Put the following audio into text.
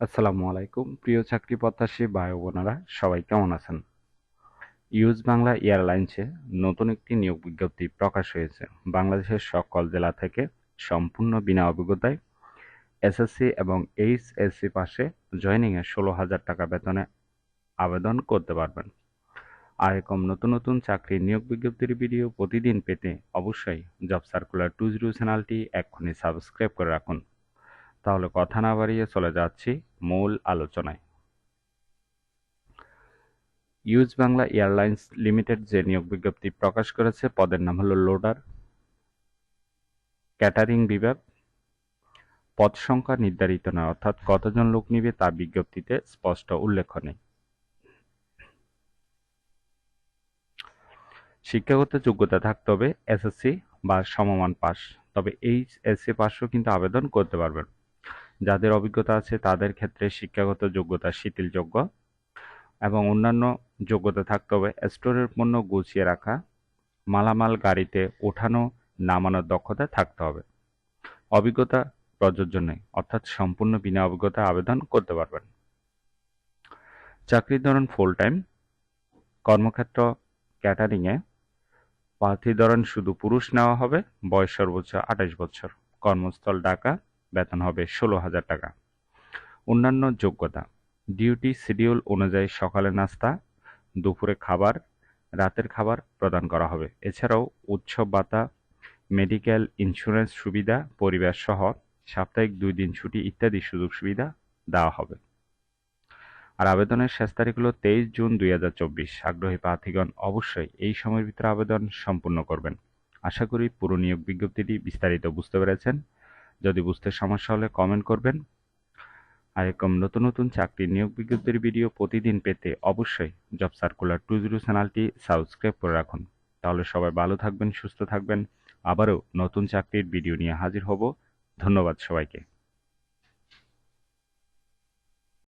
আসসালামু আলাইকুম, প্রিয় চাকরি প্রত্যাশী ও বোনেরা, সবাই কেমন আছেন? ইউজ বাংলা এয়ারলাইন্সে নতুন একটি নিয়োগ বিজ্ঞপ্তি প্রকাশ হয়েছে। বাংলাদেশের সকল জেলা থেকে সম্পূর্ণ বিনা অভিজ্ঞতায় এসএসসি এবং এইচএসসি পাশে জয়নিংয়ে ষোলো হাজার টাকা বেতনে আবেদন করতে পারবেন। আর এরকম নতুন নতুন চাকরির নিয়োগ বিজ্ঞপ্তির ভিডিও প্রতিদিন পেতে অবশ্যই জব সার্কুলার টু জিরো চ্যানেলটি এক্ষুনি সাবস্ক্রাইব করে রাখুন। তাহলে কথা না বাড়িয়ে চলে যাচ্ছি মূল আলোচনায়। ইউজ বাংলা এয়ারলাইন্স লিমিটেড যে নিয়োগ বিজ্ঞপ্তি প্রকাশ করেছে, পদের নাম হলো লোডার। ক্যাটারিং বিভাগ। পদ সংখ্যা নির্ধারিত নয়, অর্থাৎ কতজন লোক নিবে তা বিজ্ঞপ্তিতে স্পষ্ট উল্লেখ নেই। শিক্ষাগত যোগ্যতা থাকতে হবে, এসএসসি বা সমমান পাস তবে এইচ এসসি পাসও কিন্তু আবেদন করতে পারবেন। যাদের অভিজ্ঞতা আছে তাদের ক্ষেত্রে শিক্ষাগত যোগ্যতা শিথিলযোগ্য এবং অন্যান্য যোগ্যতা থাকতে হবে। স্টোরের পণ্য গুছিয়ে রাখা, মালামাল গাড়িতে ওঠানো, নামানোর দক্ষতা থাকতে হবে। অভিজ্ঞতা প্রযোজ্য নেই অর্থাৎ সম্পূর্ণ বিনা অভিজ্ঞতা আবেদন করতে পারবেন। চাকরির ধরন ফুল টাইম কর্মক্ষেত্র ক্যাটারিংয়ে প্রার্থী ধরন শুধু পুরুষ নেওয়া হবে, বয়স সর্বোচ্চ আঠাশ বছর। কর্মস্থল ঢাকা বেতন হবে ষোলো হাজার টাকা। অন্যান্য যোগ্যতা, ডিউটি শিডিউল অনুযায়ী সকালে নাস্তা, দুপুরে খাবার, রাতের খাবার প্রদান করা হবে। এছাড়াও উৎসব ভাতা, মেডিকেল ইন্স্যুরেন্স সুবিধা, পরিবার সহ সাপ্তাহিক দুই দিন ছুটি ইত্যাদি সুযোগ সুবিধা দেওয়া হবে। আর আবেদনের শেষ তারিখ হলো তেইশ জুন দুই হাজার চব্বিশ। আগ্রহী প্রার্থীগণ অবশ্যই এই সময়ের ভিতরে আবেদন সম্পূর্ণ করবেন। আশা করি পুরো নিয়োগ বিজ্ঞপ্তিটি বিস্তারিত বুঝতে পেরেছেন। যদি বুঝতে সমস্যা হলে কমেন্ট করবেন। আর এরকম নতুন নতুন চাকরি নিয়োগ বিজ্ঞপ্তির ভিডিও প্রতিদিন পেতে অবশ্যই জব সার্কুলার টু জিরো চ্যানেলটি সাবস্ক্রাইব করে রাখুন। তাহলে সবাই ভালো থাকবেন, সুস্থ থাকবেন। আবারও নতুন চাকরির ভিডিও নিয়ে হাজির হব। ধন্যবাদ সবাইকে।